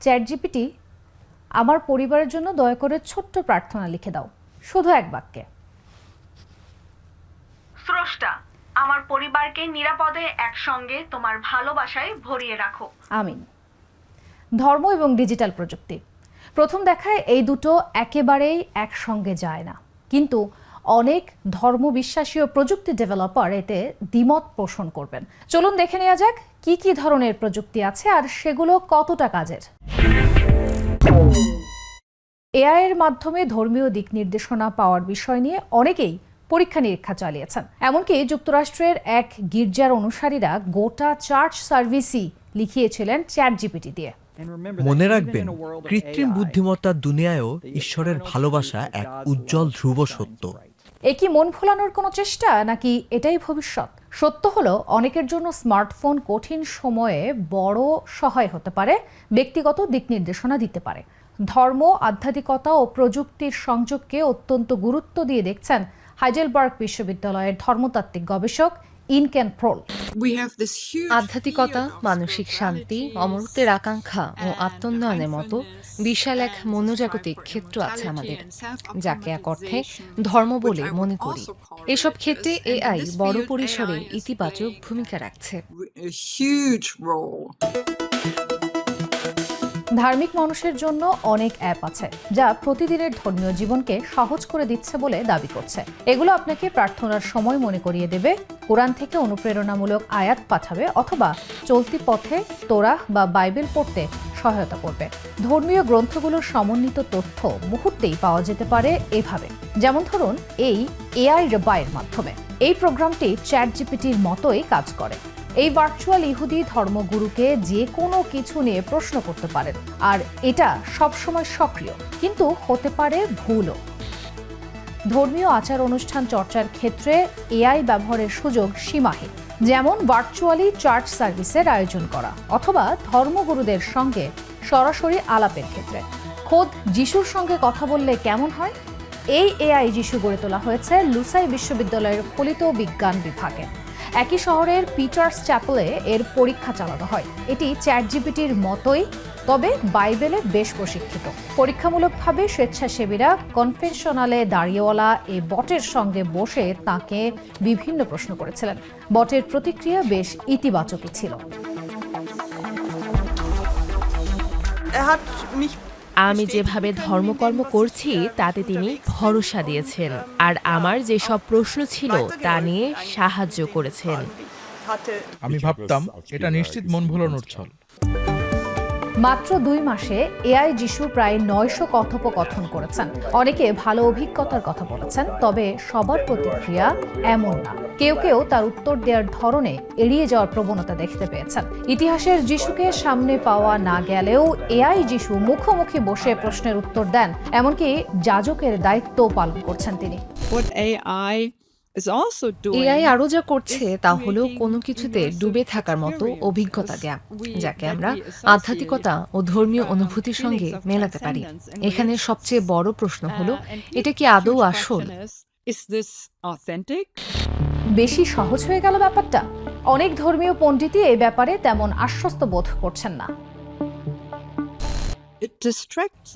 Chat GPT আমার পরিবারের জন্য দয়া করে ছোট্ট প্রার্থনা লিখে দাও শুধু এক বাক্যে। স্রষ্টা আমার পরিবারকে নিরাপদে একসঙ্গে তোমার ভালোবাসায় ভরিয়ে রাখো। আমিন। ধর্ম এবং ডিজিটাল প্রযুক্তি। প্রথম দেখায় এই দুটো একেবারেই একসঙ্গে যায় না। কিন্তু অনেক ধর্মবিশ্বাসী ও প্রযুক্তি ডেভেলপার এতে দ্বিমত পোষণ করবেন। চলুন দেখে নেওয়া যাক কি কি ধরনের প্রযুক্তি আছে আর সেগুলো কতটা কাজের। এআই এর মাধ্যমে ধর্মীয় দিক নির্দেশনা পাওয়ার বিষয় নিয়ে অনেকেই পরীক্ষা নিরীক্ষা চালিয়েছেন। এমনকি যুক্তরাষ্ট্রের এক গির্জার অনুসারীরা গোটা চার্চ সার্ভিসই লিখিয়েছিলেন চ্যাট জিপিটি দিয়ে মনে রাখবেন কৃত্রিম বুদ্ধিমত্তার দুনিয়ায়ও ঈশ্বরের ভালোবাসা এক উজ্জ্বল ধ্রুব সত্য। এ কি মন ভোলানোর কোনো চেষ্টা নাকি এটাই ভবিষ্যৎ? সত্য হলো অনেকের জন্য স্মার্টফোন কঠিন সময়ে বড় সহায় হতে পারে ব্যক্তিগত দিক নির্দেশনা দিতে পারে। ধর্ম আধ্যাত্মিকতা ও প্রযুক্তির সংযোগকে অত্যন্ত গুরুত্ব দিয়ে দেখছেন হাইজেলবার্গ বিশ্ববিদ্যালয়ের ধর্মতাত্ত্বিক গবেষক ইনকেন প্রোল। আধ্যাত্মিকতা মানসিক শান্তি অমরত্বের আকাঙ্ক্ষা ও আত্মোন্নয়নের মতো বিশাল এক মনোজাগতিক ক্ষেত্র আছে আমাদের যাকে এক অর্থে ধর্ম বলে মনে করি। এসব ক্ষেত্রে এআই বড় পরিসরে ইতিবাচক ভূমিকা রাখছে. ধার্মিক মানুষের জন্য অনেক অ্যাপ আছে যা প্রতিদিনের ধর্মীয় জীবনকে সহজ করে দিচ্ছে বলে দাবি করছে। এগুলো আপনাকে প্রার্থনার সময় মনে করিয়ে দেবে কোরআন থেকে অনুপ্রেরণামূলক আয়াত পাঠাবে অথবা চলতি পথে তোরা বা বাইবেল পড়তে সহায়তা করবে। ধর্মীয় গ্রন্থগুলোর সমন্বিত তথ্য মুহূর্তেই পাওয়া যেতে পারে এভাবে। যেমন ধরুন, এই এআই রেবাইয়ের মাধ্যমে। এই প্রোগ্রামটি চ্যাট জিপিটির মতোই কাজ করে। এই ভার্চুয়াল ইহুদি ধর্মগুরুকে যে কোনো কিছু নিয়ে প্রশ্ন করতে পারেন। আর এটা সবসময় সক্রিয়, কিন্তু হতে পারে ভুলও। ধর্মীয় আচার অনুষ্ঠান চর্চার ক্ষেত্রে এআই ব্যবহারের সুযোগ সীমাহীন। যেমন ভার্চুয়ালি চার্চ সার্ভিসের আয়োজন করা অথবা ধর্মগুরুদের সঙ্গে সরাসরি আলাপের ক্ষেত্রে। খোদ যিশুর সঙ্গে কথা বললে কেমন হয়? এই এআই যিশু গড়ে তোলা হয়েছে লুসাই বিশ্ববিদ্যালয়ের ফলিত বিজ্ঞান বিভাগে। একই শহরের পিটার্স চ্যাপেলে এর পরীক্ষা চালানো হয়। এটি চ্যাট জিপিটির মতোই তবে বাইবেলে বেশ প্রশিক্ষিত। পরীক্ষামূলকভাবে স্বেচ্ছাসেবীরা কনভেনশনালে দাঁড়িয়েওয়ালা এই বটের সঙ্গে বসে তাকে বিভিন্ন প্রশ্ন করেছিলেন। বটের প্রতিক্রিয়া বেশ ইতিবাচকই ছিল। Er hat mich আমি যেভাবে ধর্মকর্ম করছি তাতে তিনি ভরসা দিয়েছেন। আর আমার যেসব প্রশ্ন ছিল তা নিয়ে সাহায্য করেছেন। আমি ভাবতাম এটা নিশ্চিত মন ভোলানোর ছল। মাত্র দুই মাসে এআই যিশু প্রায় নয়শো কথোপকথন করেছেন। অনেকে ভালো অভিজ্ঞতার কথা বলেছেন, তবে সবার প্রতিক্রিয়া এমন না। কেউ কেউ তার উত্তর দেওয়ার ধরনে এড়িয়ে যাওয়ার প্রবণতা দেখতে পেয়েছেন। ইতিহাসের যিশুকে সামনে পাওয়া না গেলেও এআই যিশু মুখোমুখি বসে প্রশ্নের উত্তর দেন, এমনকি যাজকের দায়িত্ব পালন করছেন তিনি। এআই আরও যা করছে তা হলো কোনো কিছুতে ডুবে থাকার মতো অভিজ্ঞতা দেয়া যাকে আমরা আধ্যাত্মিকতা ও ধর্মীয় অনুভূতির সঙ্গে মেলাতে পারি। এখানে সবচেয়ে বড় প্রশ্ন হলো এটা কি আদৌ আসল? বেশি সহজ হয়ে গেল ব্যাপারটা। অনেক ধর্মীয় পণ্ডিতই এই ব্যাপারে তেমন আশ্বস্ত বোধ করছেন না।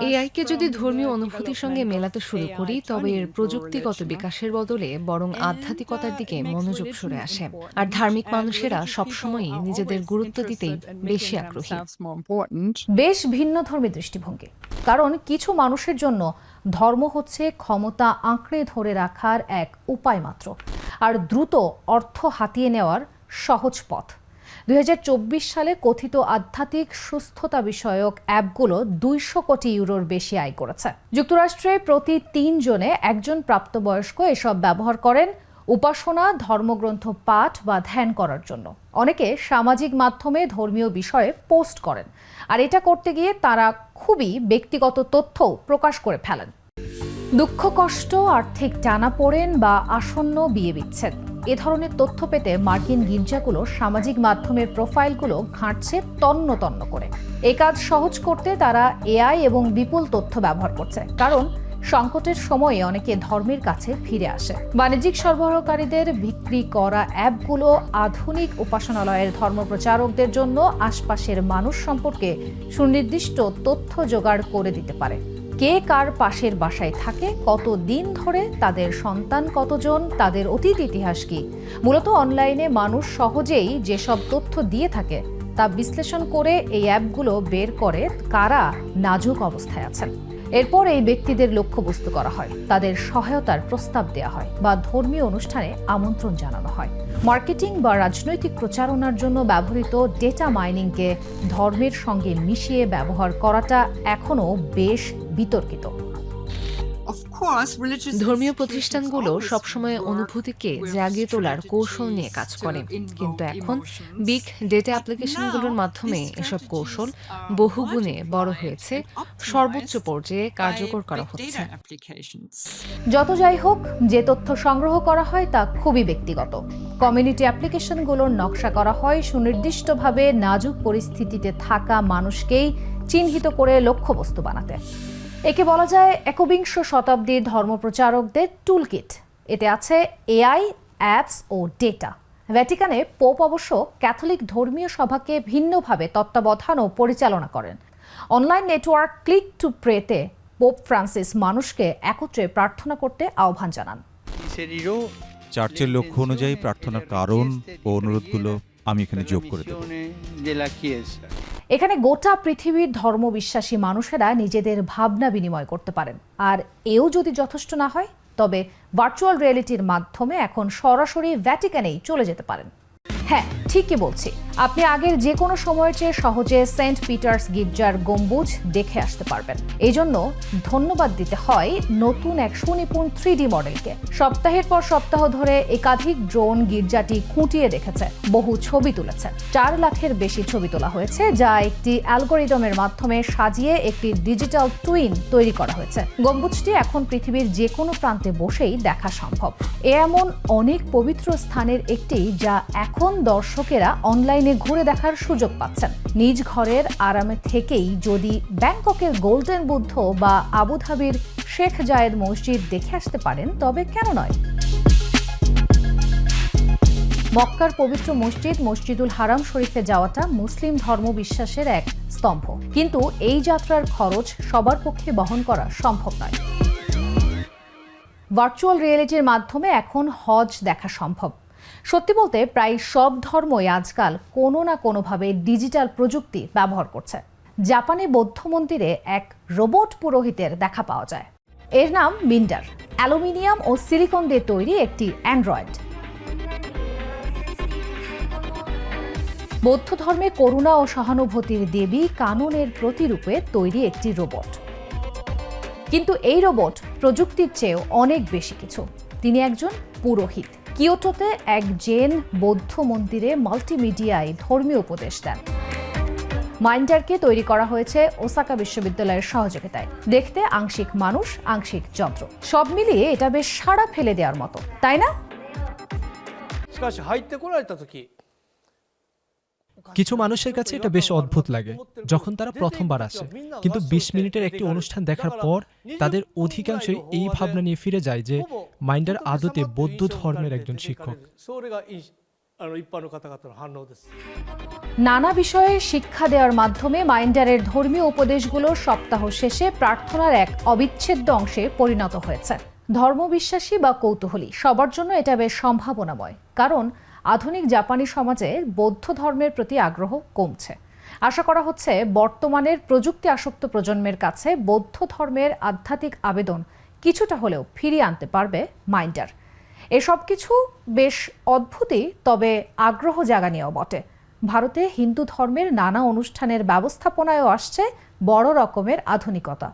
এআইকে যদি ধর্মীয় অনুভূতির সঙ্গে মেলাতে শুরু করি তবে এর প্রযুক্তিগত বিকাশের বদলে বরং আধ্যাত্মিকতার দিকে মনোযোগ সরে আসে। আর ধার্মিক মানুষেরা সবসময়ই নিজেদের গুরুত্ব দিতেই বেশি আগ্রহী. বেশ ভিন্ন ধর্মী দৃষ্টিভঙ্গি। কারণ কিছু মানুষের জন্য ধর্ম হচ্ছে ক্ষমতা আঁকড়ে ধরে রাখার এক উপায় মাত্র। আর দ্রুত অর্থ হাতিয়ে নেওয়ার সহজ পথ। দুই হাজার চব্বিশ সালে কথিত আধ্যাত্মিক সুস্থতা বিষয়ক অ্যাপগুলো দুইশো কোটি ইউরোর বেশি আয় করেছে। যুক্তরাষ্ট্রে প্রতি তিনজনে একজন প্রাপ্তবয়স্ক এসব ব্যবহার করেন, উপাসনা, ধর্মগ্রন্থ, পাঠ বা ধ্যান করার জন্য। অনেকে সামাজিক মাধ্যমে ধর্মীয় বিষয়ে পোস্ট করেন। আর এটা করতে গিয়ে তারা খুবই ব্যক্তিগত তথ্য প্রকাশ করে ফেলেন। দুঃখ কষ্ট, আর্থিক টানাপোড়েন বা আসন্ন বিয়ে বিচ্ছেদ এ ধরনের তথ্য পেতে মার্কিন গির্জাগুলো সামাজিক মাধ্যমের প্রোফাইলগুলো ঘাঁটছে তন্ন তন্ন করে। এ কাজ সহজ করতে তারা এআই এবং বিপুল তথ্য ব্যবহার করছে, কারণ সংকটের সময়ে অনেকে ধর্মের কাছে ফিরে আসে। বাণিজ্যিক সরবরাহকারীদের বিক্রি করা অ্যাপগুলো আধুনিক উপাসনালয়ের ধর্মপ্রচারকদের জন্য আশপাশের মানুষ সম্পর্কে সুনির্দিষ্ট তথ্য জোগাড় করে দিতে পারে। কে কার পাশের বাসায় থাকে কত দিন ধরে, তাদের সন্তান কতজন, তাদের অতীত ইতিহাস কি? মূলত অনলাইনে মানুষ সহজেই যেসব তথ্য দিয়ে থাকে, তা বিশ্লেষণ করে এই অ্যাপগুলো বের করে কারা নাজুক অবস্থায় আছেন। এরপর এই ব্যক্তিদের লক্ষ্যবস্তু করা হয়, তাদের সহায়তার প্রস্তাব দেওয়া হয় বা ধর্মীয় অনুষ্ঠানে আমন্ত্রণ জানানো হয়। মার্কেটিং বা রাজনৈতিক প্রচারণার জন্য ব্যবহৃত ডেটা মাইনিংকে ধর্মের সঙ্গে মিশিয়ে ব্যবহার করাটা এখনও বেশ বিতর্কিত। ধর্মীয় প্রতিষ্ঠানগুলো সবসময় অনুভূতিকে জাগিয়ে তোলার কৌশল নিয়ে কাজ করে। কিন্তু এখন বিগ ডেটা অ্যাপ্লিকেশনগুলোর মাধ্যমে এসব কৌশল বহুগুণে বড় হয়েছে সর্বোচ্চ পর্যায়ে কার্যকর করা হচ্ছে। যত যাই হোক যে তথ্য সংগ্রহ করা হয় তা খুবই ব্যক্তিগত। কমিউনিটি অ্যাপ্লিকেশনগুলোর নকশা করা হয় সুনির্দিষ্টভাবে নাজুক পরিস্থিতিতে থাকা মানুষকেই চিহ্নিত করে লক্ষ্যবস্তু বানাতে। একে বলা যায় একবিংশ শতাব্দীর ধর্মপ্রচারকদের টুলকিট। এতে আছে এআই অ্যাপস ও ডেটা। ভ্যাটিকানে পোপ অবশ্য ক্যাথলিক ধর্মীয় সভাকে ভিন্নভাবে তত্ত্বাবধান ও পরিচালনা করেন। অনলাইন নেটওয়ার্ক ক্লিক টু প্রেতে পোপ ফ্রান্সিস মানুষকে একত্রে প্রার্থনা করতে আহ্বান জানান। চার্চের লক্ষ্য অনুযায়ী প্রার্থনার কারণ ও অনুরোধগুলো আমি এখানে যোগ করে দেব। এখানে গোটা পৃথিবীর ধর্মবিশ্বাসী মানুষেরা নিজেদের ভাবনা বিনিময় করতে পারেন। আর এও যদি যথেষ্ট না হয়, তবে ভার্চুয়াল রিয়েলিটির মাধ্যমে এখন সরাসরি ভ্যাটিকানেই চলে যেতে পারেন। হ্যাঁ ঠিকই বলছি। আপনি আগের যে কোনো সময়ের চেয়ে সহজে সেন্ট পিটার্স গির্জার গম্বুজ দেখে আসতে পারবেন। এই জন্য ধন্যবাদ দিতে হয় নতুন এক সুনিপুণ থ্রি মডেলকে। সপ্তাহের পর সপ্তাহ ধরে একাধিক ড্রোন গির্জাটি খুঁটিয়ে দেখেছে, বহু ছবি তুলেছে। চার লাখের বেশি ছবি তোলা হয়েছে, যা একটি অ্যালগোরিদমের মাধ্যমে সাজিয়ে একটি ডিজিটাল টুইন তৈরি করা হয়েছে। গম্বুজটি এখন পৃথিবীর যে কোনো প্রান্তে বসেই দেখা সম্ভব। এ এমন অনেক পবিত্র স্থানের একটি যা এখন দর্শকেরা অনলাইনে ঘুরে দেখার সুযোগ পাচ্ছেন। নিজ ঘরের আরামে থেকেই যদি ব্যাংককের গোল্ডেন বুদ্ধ বা আবুধাবির শেখ জায়েদ মসজিদ দেখে আসতে পারেন, তবে কেন নয়? মক্কার পবিত্র মসজিদ, মসজিদুল হারাম শরীফে যাওয়াটা মুসলিম ধর্মবিশ্বাসের এক স্তম্ভ। কিন্তু এই যাত্রার খরচ সবার পক্ষে বহন করা সম্ভব নয়। ভার্চুয়াল রিয়েলিটির মাধ্যমে এখন হজ দেখা সম্ভব। সত্যি বলতে প্রায় সব ধর্মই আজকাল কোনো না কোনোভাবে ডিজিটাল প্রযুক্তি ব্যবহার করছে। জাপানে বৌদ্ধ মন্দিরে এক রোবট পুরোহিতের দেখা পাওয়া যায়। এর নাম মিন্ডার। অ্যালুমিনিয়াম ও সিলিকন দিয়ে তৈরি একটি অ্যান্ড্রয়েড। বৌদ্ধ ধর্মে করুণা ও সহানুভূতির দেবী কাননের প্রতিরূপে তৈরি একটি রোবট। কিন্তু এই রোবট প্রযুক্তির চেয়েও অনেক বেশি কিছু। তিনি একজন পুরোহিত। কিয়োটোতে এক জেন বৌদ্ধ মন্দিরে মাল্টিমিডিয়ায় ধর্মীয় উপদেশ দেন। মাইন্ডারকে তৈরি করা হয়েছে ওসাকা বিশ্ববিদ্যালয়ের সহযোগিতায়। দেখতে আংশিক মানুষ, আংশিক যন্ত্র। সব মিলিয়ে এটা বেশ সাড়া ফেলে দেওয়ার মতো। তাই না? কিছু মানুষের কাছে এটা বেশ অদ্ভুত লাগে, যখন তারা প্রথমবার আসে। কিন্তু বিশ মিনিটের একটি অনুষ্ঠান দেখার পর তাদের অধিকাংশই এই ভাবনা নিয়ে ফিরে যায় যে মাইন্ডার আদতে বৌদ্ধ ধর্মের একজন শিক্ষক। নানা বিষয়ে শিক্ষা দেওয়ার মাধ্যমে মাইন্ডারের ধর্মীয় উপদেশগুলো সপ্তাহ শেষে প্রার্থনার এক অবিচ্ছেদ্য অংশে পরিণত হয়েছে। ধর্মবিশ্বাসী বা কৌতূহলী, সবার জন্য এটা বেশ সম্ভাবনাময়। কারণ আধুনিক জাপানি সমাজে বৌদ্ধ ধর্মের প্রতি আগ্রহ কমছে। আশা করা হচ্ছে বর্তমানের প্রযুক্তি আসক্ত প্রজন্মের কাছে বৌদ্ধ ধর্মের আধ্যাত্মিক আবেদন কিছুটা হলেও ফিরিয়ে আনতে পারবে মাইন্ডার। এসব কিছু বেশ অদ্ভুতই, তবে আগ্রহ জাগানিয়াও বটে। ভারতে হিন্দু ধর্মের নানা অনুষ্ঠানের ব্যবস্থাপনায়ও আসছে বড় রকমের আধুনিকতা।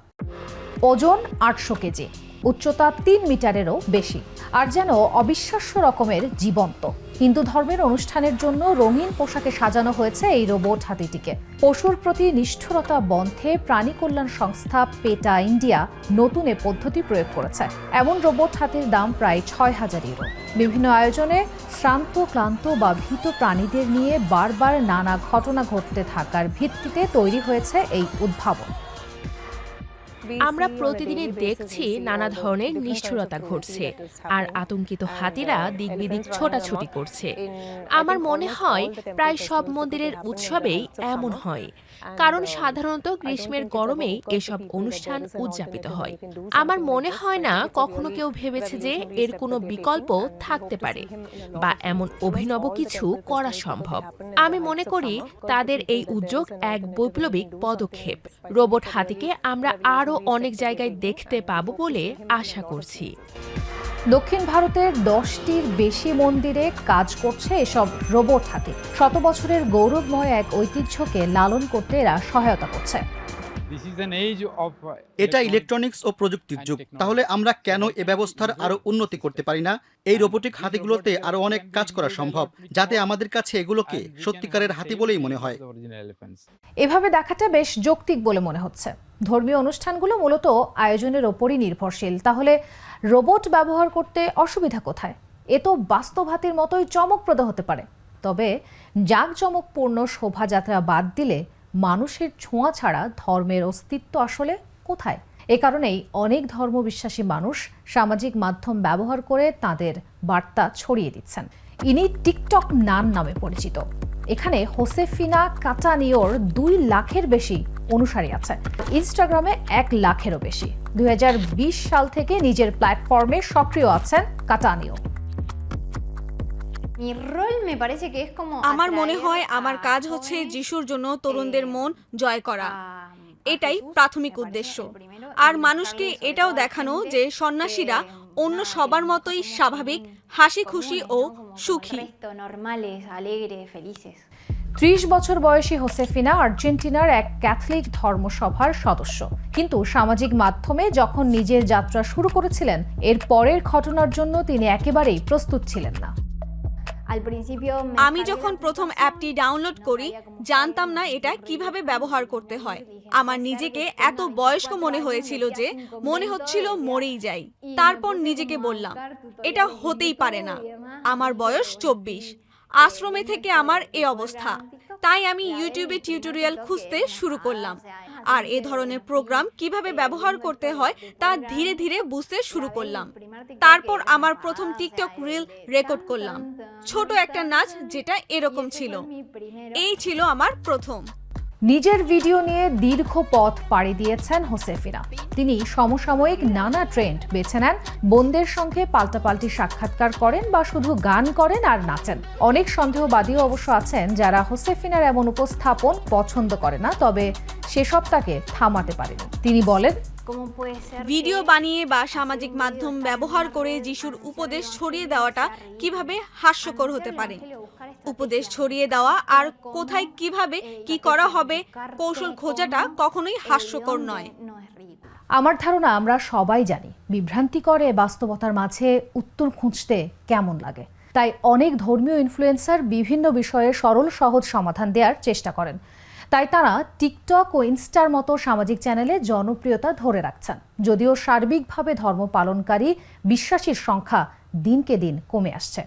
ওজন আটশো কেজি, উচ্চতা তিন মিটারেরও বেশি, আর যেন অবিশ্বাস্য রকমের জীবন্ত। হিন্দু ধর্মের অনুষ্ঠানের জন্য রঙিন পোশাকে সাজানো হয়েছে এই রোবট হাতিটিকে। পশুর প্রতি নিষ্ঠুরতা বন্ধে প্রাণী কল্যাণ সংস্থা পেটা ইন্ডিয়া নতুন এ পদ্ধতি প্রয়োগ করেছে। এমন রোবট হাতির দাম প্রায় ছয় হাজার ইউরো। বিভিন্ন আয়োজনে শ্রান্ত, ক্লান্ত বা ভীত প্রাণীদের নিয়ে বারবার নানা ঘটনা ঘটতে থাকার ভিত্তিতে তৈরি হয়েছে এই উদ্ভাবন। আমরা প্রতিদিনই দেখছি নানা ধরনের নিষ্ঠুরতা ঘটছে আর আতঙ্কিত হাতিরা দিকবিদিক ছোটাছুটি করছে। আমার মনে হয় প্রায় সব মন্দিরের উৎসবেই এমন হয়। কারণ সাধারণত গ্রীষ্মের গরমেই এসব অনুষ্ঠান উদযাপিত হয়। আমার মনে হয় না কখনো কেউ ভেবেছে যে এর কোনো বিকল্প থাকতে পারে বা এমন অভিনব কিছু করা সম্ভব। আমি মনে করি তাদের এই উদ্যোগ এক বৈপ্লবিক পদক্ষেপ রোবট হাতিকে আমরা আরও অনেক জায়গায় দেখতে পাব বলে আশা করছি। দক্ষিণ ভারতের দশটির বেশি মন্দিরে কাজ করছে এসব রোবট হাতে। শত বছরের গৌরবময় এক ঐতিহ্যকে লালন করতে এরা সহায়তা করছে। এটা ইলেকট্রনিক্স ও প্রযুক্তির যুগ। তাহলে আমরা কেন এ ব্যবস্থার আরও উন্নতি করতে পারি না? এই রোবোটিক হাতিগুলোতে আরও অনেক কাজ করা সম্ভব যাতে আমাদের কাছে এগুলোকে সত্যিকারের হাতি বলেই মনে হয়। এভাবে দেখাটা বেশ যৌক্তিক বলে মনে হচ্ছে। ধর্মীয় অনুষ্ঠানগুলো মূলত আয়োজনের ওপরই নির্ভরশীল। তাহলে রোবট ব্যবহার করতে অসুবিধা কোথায়? এ তো বাস্তব হাতির মতোই চমকপ্রদ হতে পারে। তবে জাঁকজমকপূর্ণ শোভাযাত্রা বাদ দিলে মানুষের ছোঁয়া ছাড়া ধর্মের অস্তিত্ব আসলে কোথায়? এ কারণেই অনেক ধর্মবিশ্বাসী মানুষ সামাজিক মাধ্যম ব্যবহার করে তাদের বার্তা ছড়িয়ে দিচ্ছেন। ইনি টিকটক নান নামে পরিচিত। এখানে হোসেফিনা কাটানিওর দুই লাখের বেশি অনুসারী আছে। ইনস্টাগ্রামে এক লাখেরও বেশি। দুই হাজার বিশ সাল থেকে নিজের প্ল্যাটফর্মে সক্রিয় আছেন কাটানিও আমার মনে হয় আমার কাজ হচ্ছে যিশুর জন্য তরুণদের মন জয় করা। এটাই প্রাথমিক উদ্দেশ্য। আর মানুষকে এটাও দেখানো যে সন্ন্যাসীরা অন্য সবার মতোই স্বাভাবিক হাসি খুশি ও সুখী। ত্রিশ বছর বয়সী হোসেফিনা আর্জেন্টিনার এক ক্যাথলিক ধর্মসভার সদস্য। কিন্তু সামাজিক মাধ্যমে যখন নিজের যাত্রা শুরু করেছিলেন এর পরের ঘটনার জন্য তিনি একেবারেই প্রস্তুত ছিলেন না। আমি যখন প্রথম অ্যাপটি ডাউনলোড করি জানতাম না এটা কীভাবে ব্যবহার করতে হয়। আমার নিজেকে এত বয়স্ক মনে হয়েছিল যে মনে হচ্ছিল মরেই যাই। তারপর নিজেকে বললাম এটা হতেই পারে না। আমার বয়স চব্বিশ। আশ্রমে থেকে আমার এ অবস্থা। তাই আমি ইউটিউবে টিউটোরিয়াল খুঁজতে শুরু করলাম। আর এ ধরনের প্রোগ্রাম কীভাবে ব্যবহার করতে হয় তা ধীরে ধীরে বুঝতে শুরু করলাম। তারপর আমার প্রথম টিকটক রিল রেকর্ড করলাম। ছোট একটা নাচ যেটা এরকম ছিল। এই ছিল আমার প্রথম। নিজের ভিডিও নিয়ে দীর্ঘ পথ পাড়ি দিয়েছেন হোসেফিনা তিনি সমসাময়িক নানা ট্রেন্ড বেছে নেন। বোনদের সঙ্গে পাল্টাপাল্টি সাক্ষাৎকার করেন বা শুধু গান করেন আর নাচেন। অনেক সন্দেহবাদীও অবশ্য আছেন যারা হোসেফিনার এমন উপস্থাপন পছন্দ করে না, তবে সেসব তাকে থামাতে পারেনি। তিনি বলেন, ভিডিও বানিয়ে বা সামাজিক মাধ্যম ব্যবহার করে যিশুর উপদেশ ছড়িয়ে দেওয়াটা কীভাবে হাস্যকর হতে পারে? উপদেশ ছড়িয়ে দেওয়া আর কোথায় কীভাবে কি করা হবে, কৌশল খোঁজাটা কখনোই হাস্যকর নয়। আমার ধারণা আমরা সবাই জানি বিভ্রান্তিকর বাস্তবতার মাঝে উত্তর খুঁজতে কেমন লাগে। তাই অনেক ধর্মীয় ইনফ্লুয়েন্সার বিভিন্ন বিষয়ে সরল, সহজ সমাধান দেওয়ার চেষ্টা করেন। তাই তারা টিকটক ও ইনস্টার মতো সামাজিক চ্যানেলে জনপ্রিয়তা ধরে রাখছেন। যদিও সার্বিকভাবে ধর্ম পালনকারী বিশ্বাসীর সংখ্যা দিনকে দিন কমে আসছে।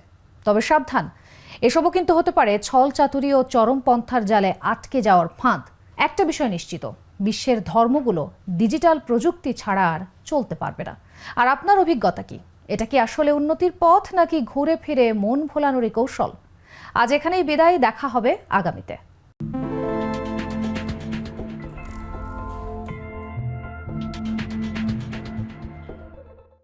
তবে সাবধান এসবও কিন্তু হতে পারে ছল চাতুরি ও চরমপন্থার জালে আটকে যাওয়ার ফাঁদ। একটা বিষয় নিশ্চিত, বিশ্বের ধর্মগুলো ডিজিটাল প্রযুক্তি ছাড়া আর চলতে পারবে না। আর আপনার অভিজ্ঞতা কি? এটা কি আসলে উন্নতির পথ, নাকি ঘুরে ফিরে মন ভোলানোরই কৌশল? আজ এখানেই বিদায়, দেখা হবে আগামীতে।